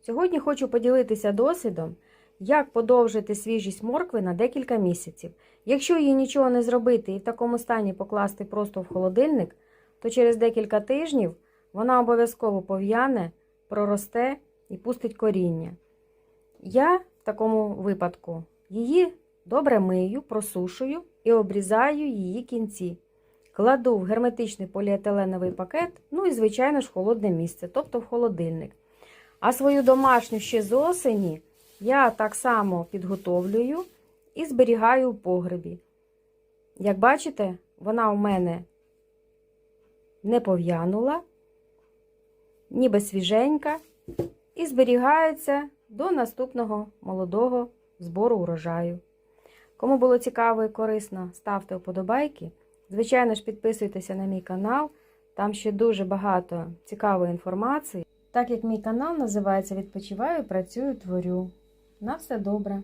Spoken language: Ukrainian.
Сьогодні хочу поділитися досвідом, як подовжити свіжість моркви на декілька місяців. Якщо їй нічого не зробити і в такому стані покласти просто в холодильник, то через декілька тижнів вона обов'язково пов'яне, проросте і пустить коріння. Я в такому випадку її добре мию, просушую і обрізаю її кінці. Кладу в герметичний поліетиленовий пакет, ну і, звичайно ж, в холодне місце, тобто в холодильник. А свою домашню ще з осені я так само підготовлюю і зберігаю в погребі. Як бачите, вона у мене не пов'янула, ніби свіженька, і зберігається до наступного молодого збору урожаю. Кому було цікаво і корисно, ставте вподобайки. Звичайно ж, підписуйтеся на мій канал, там ще дуже багато цікавої інформації. Так як мій канал називається Відпочиваю, працюю, творю. На все добре!